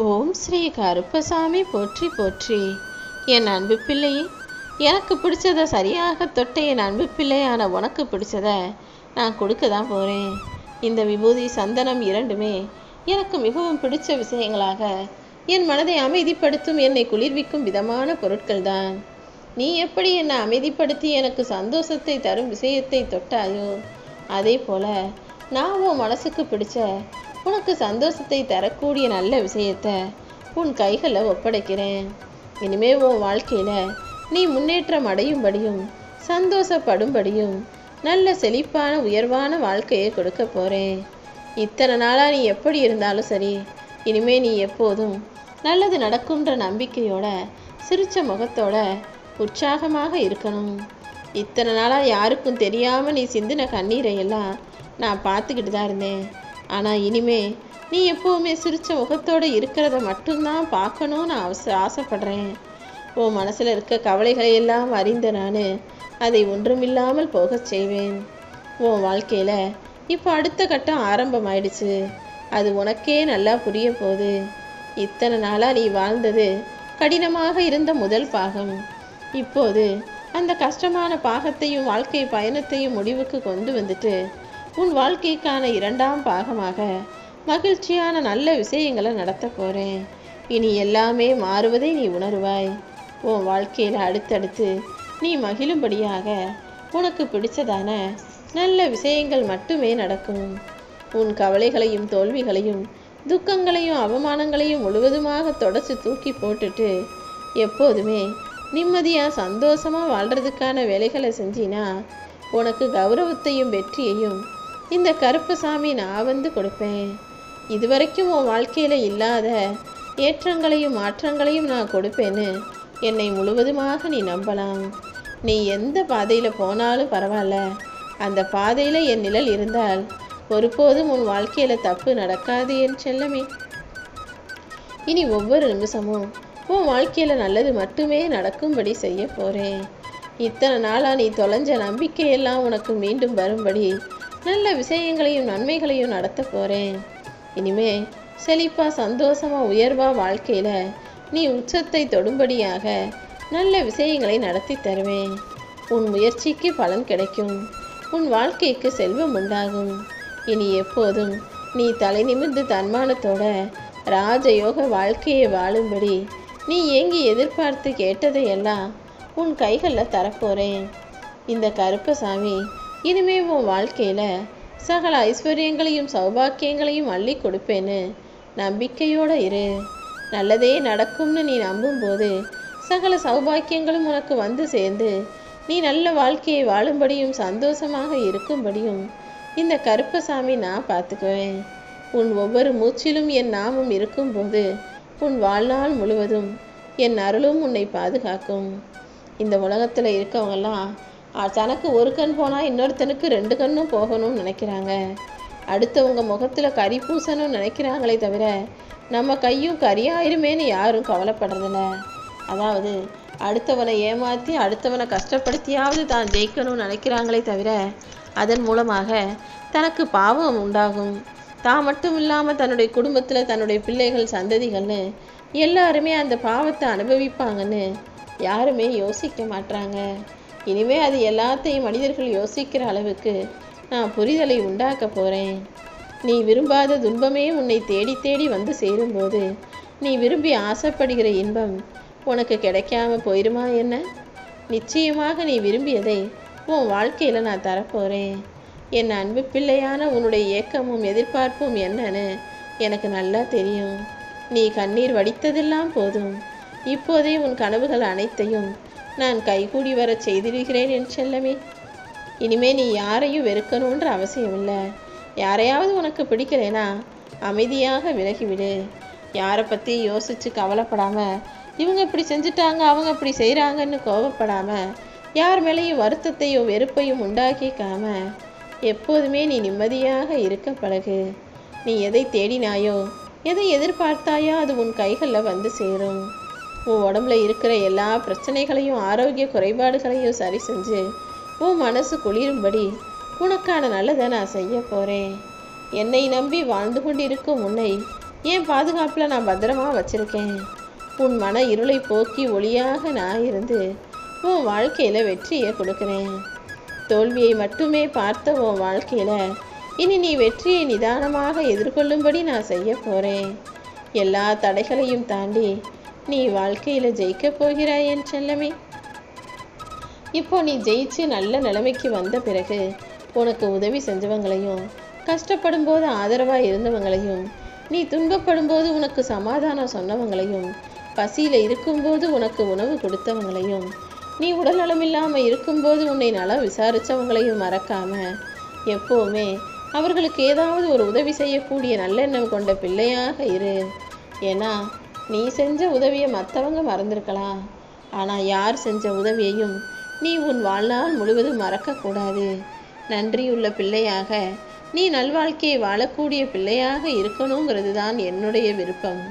ஓம் ஸ்ரீ கருப்பசாமி போற்றி போற்றி. என் அன்பு பிள்ளையே எனக்கு பிடிச்சத சரியாக தொட்ட என் அன்பு பிள்ளையான உனக்கு பிடிச்சத நான் கொடுக்க தான் போகிறேன் இந்த விபூதி சந்தனம் இரண்டுமே எனக்கு மிகவும் பிடிச்ச விஷயங்களாக என் மனதை அமைதிப்படுத்தும் என்னை குளிர்விக்கும் விதமான பொருட்கள் தான் நீ எப்படி என்னை அமைதிப்படுத்தி எனக்கு சந்தோஷத்தை தரும் விஷயத்தை தொட்டாயோ அதே போல நான் உன் மனசுக்கு பிடிச்ச உனக்கு சந்தோஷத்தை தரக்கூடிய நல்ல விஷயத்த உன் கைகளை ஒப்படைக்கிறேன். இனிமே உன் வாழ்க்கையில் நீ முன்னேற்றம் அடையும்படியும் சந்தோஷப்படும்படியும் நல்ல செழிப்பான உயர்வான வாழ்க்கையை கொடுக்க போகிறேன் இத்தனை நாளாக நீ எப்படி இருந்தாலும் சரி இனிமே நீ எப்போதும் நல்லது நடக்கும்ன்ற நம்பிக்கையோட சிரிச்ச முகத்தோட உற்சாகமாக இருக்கணும். இத்தனை நாளாக யாருக்கும் தெரியாமல் நீ சிந்தின கண்ணீரை எல்லாம் நான் பார்த்துக்கிட்டு தான் இருந்தேன். ஆனால் இனிமே நீ எப்போவுமே சிரித்த முகத்தோடு இருக்கிறத மட்டும்தான் பார்க்கணும்னு அவச ஆசைப்படுறேன். உன் மனசில் இருக்க கவலைகளை எல்லாம் அறிந்த நான் அதை ஒன்றுமில்லாமல் போகச் செய்வேன். உன் வாழ்க்கையில் இப்போ அடுத்த கட்டம் ஆரம்பமாயிடுச்சு. அது உனக்கே நல்லா புரிய போகுது. இத்தனை நாளாக நீ வாழ்ந்தது கடினமாக இருந்த முதல் பாகம். இப்போது அந்த கஷ்டமான பாகத்தையும் வாழ்க்கை பயணத்தையும் முடிவுக்கு கொண்டு வந்துட்டு உன் வாழ்க்கைக்கான இரண்டாம் பாகமாக மகிழ்ச்சியான நல்ல விஷயங்களை நடத்த போகிறேன் இனி எல்லாமே மாறுவதை நீ உணருவாய். உன் வாழ்க்கையில் அடுத்தடுத்து நீ மகிழும்படியாக உனக்கு பிடிச்சதான நல்ல விஷயங்கள் மட்டுமே நடக்கும். உன் கவலைகளையும் தோல்விகளையும் துக்கங்களையும் அவமானங்களையும் முழுவதுமாக தொடச்சி தூக்கி போட்டுட்டு எப்போதுமே நிம்மதியாக சந்தோஷமாக வாழ்கிறதுக்கான வேலைகளை செஞ்சினா உனக்கு கௌரவத்தையும் வெற்றியையும் இந்த கருப்பசாமி நான் வந்து கொடுப்பேன். இதுவரைக்கும் உன் வாழ்க்கையில் இல்லாத ஏற்றங்களையும் மாற்றங்களையும் நான் கொடுப்பேன்னு என்னை முழுவதுமாக நீ நம்பலாம். நீ எந்த பாதையில் போனாலும் பரவாயில்ல. அந்த பாதையில் என் நிழல் இருந்தால் ஒருபோதும் உன் வாழ்க்கையில் தப்பு நடக்காது என் செல்லமே. இனி ஒவ்வொரு நிமிஷமும் உன் வாழ்க்கையில் நல்லது மட்டுமே நடக்கும்படி செய்ய போகிறேன் இத்தனை நாளாக நீ தொலைஞ்ச நம்பிக்கையெல்லாம் உனக்கு மீண்டும் வரும்படி நல்ல விஷயங்களையும் நன்மைகளையும் நடத்த போகிறேன் இனிமே செழிப்பாக சந்தோஷமாக உயர்வா வாழ்க்கையில் நீ உச்சத்தை தொடும்படியாக நல்ல விஷயங்களை நடத்தி தருவேன். உன் முயற்சிக்கு பலன் கிடைக்கும். உன் வாழ்க்கைக்கு செல்வம் உண்டாகும். இனி எப்போதும் நீ தலை நிமிர்ந்து தன்மானத்தோட ராஜயோக வாழ்க்கையை வாழும்படி நீ ஏங்கி எதிர்பார்த்து கேட்டதையெல்லாம் உன் கைகளில் தரப்போகிறேன் இந்த கருப்பசாமி இனிமே உன் வாழ்க்கையில் சகல ஐஸ்வர்யங்களையும் சௌபாக்கியங்களையும் அள்ளி கொடுப்பேன்னு நம்பிக்கையோடு இரு. நல்லதே நடக்கும்னு நீ நம்பும்போது சகல சௌபாக்கியங்களும் உனக்கு வந்து சேர்ந்து நீ நல்ல வாழ்க்கையை வாழும்படியும் சந்தோஷமாக இருக்கும்படியும் இந்த கருப்பசாமி நான் பார்த்துக்குவேன். உன் ஒவ்வொரு மூச்சிலும் என் நாமம் இருக்கும்போது உன் வாழ்நாள் முழுவதும் என் அருளும் உன்னை பாதுகாக்கும். இந்த உலகத்தில் இருக்கவங்கெல்லாம் தனக்கு ஒரு கண் போனால் இன்னொருத்தனுக்கு ரெண்டு கண்ணும் போகணும்னு நினைக்கிறாங்க. அடுத்தவங்க முகத்தில் கறி பூசணும்னு நினைக்கிறாங்களே தவிர நம்ம கையும் கரியாயிருமேன்னு யாரும் கவலைப்படுறதில்ல. அதாவது அடுத்தவனை ஏமாற்றி அடுத்தவனை கஷ்டப்படுத்தியாவது தான் ஜெயிக்கணும்னு நினைக்கிறாங்களே தவிர அதன் மூலமாக தனக்கு பாவம் உண்டாகும். தான் மட்டும் இல்லாமல் தன்னுடைய குடும்பத்தில் தன்னுடைய பிள்ளைகள் சந்ததிகள்னு எல்லாருமே அந்த பாவத்தை அனுபவிப்பாங்கன்னு யாருமே யோசிக்க மாட்டாங்க இனிமே அது எல்லாத்தையும் மனிதர்கள் யோசிக்கிற அளவுக்கு நான் புரிதலை உண்டாக்க போகிறேன் நீ விரும்பாத துன்பமே உன்னை தேடி தேடி வந்து சேரும்போது நீ விரும்பி ஆசைப்படுகிற இன்பம் உனக்கு கிடைக்காம போயிருமா என்ன? நிச்சயமாக நீ விரும்பியதை உன் வாழ்க்கையில் நான் தரப்போகிறேன் என் அன்பு பிள்ளையான உன்னுடைய ஏக்கமும் எதிர்பார்ப்பும் என்னன்னு எனக்கு நல்லா தெரியும். நீ கண்ணீர் வடித்ததெல்லாம் போதும். இப்போதே உன் கனவுகள் அனைத்தையும் நான் கைகூடி வரச் செய்திருக்கிறேன் என் செல்லமே. இனிமே நீ யாரையும் வெறுக்கணுன்ற அவசியம் இல்லை யாரையாவது உனக்கு பிடிக்கலைனா அமைதியாக விலகிவிடு. யாரை பற்றி யோசித்து கவலைப்படாமல் இவங்க இப்படி செஞ்சுட்டாங்க அவங்க இப்படி செய்கிறாங்கன்னு கோபப்படாமல் யார் மேலேயும் வருத்தத்தையும் வெறுப்பையும் உண்டாக்கிக்காம எப்போதுமே நீ நிம்மதியாக இருக்க பழகு. நீ எதை தேடினாயோ எதை எதிர்பார்த்தாயோ அது உன் கைகளில் வந்து சேரும். உன் உடம்புல இருக்கிற எல்லா பிரச்சனைகளையும் ஆரோக்கிய குறைபாடுகளையும் சரி செஞ்சு உன் மனசு குளிரும்படி உனக்கான நல்லதை நான் செய்ய போகிறேன் என்னை நம்பி வாழ்ந்து கொண்டிருக்கும் உன்னை என் பாதுகாப்பில் நான் பத்திரமா வச்சுருக்கேன். உன் மன இருளை போக்கி ஒளியாக நான் இருந்து உன் வாழ்க்கையில் வெற்றியை கொடுக்குறேன். தோல்வியை மட்டுமே பார்த்த உன் வாழ்க்கையில் இனி நீ வெற்றியை நிதானமாக எதிர்கொள்ளும்படி நான் செய்ய போகிறேன் எல்லா தடைகளையும் தாண்டி நீ வாழ்க்கையில் ஜெயிக்கப் போகிறாய் என் செல்லமே. இப்போ நீ ஜெயிச்சு நல்ல நிலைமைக்கு வந்த பிறகு உனக்கு உதவி செஞ்சவங்களையும் கஷ்டப்படும் போது ஆதரவாக இருந்தவங்களையும் நீ துன்பப்படும் போது உனக்கு சமாதானம் சொன்னவங்களையும் பசியில் இருக்கும்போது உனக்கு உணவு கொடுத்தவங்களையும் நீ உடல்நலம் இல்லாமல் இருக்கும்போது உன்னை நலம் விசாரித்தவங்களையும் மறக்காம எப்போவுமே அவர்களுக்கு ஏதாவது ஒரு உதவி செய்யக்கூடிய நல்லெண்ணம் கொண்ட பிள்ளையாக இரு. ஏன்னா நீ செஞ்ச உதவியை மற்றவங்க மறந்துருக்கலாம். ஆனால் யார் செஞ்ச உதவியையும் நீ உன் வாழ்நாள் முழுவதும் மறக்கக்கூடாது. நன்றியுள்ள பிள்ளையாக நீ நல்வாழ்க்கையை வாழக்கூடிய பிள்ளையாக இருக்கணுங்கிறது தான் என்னுடைய விருப்பம்.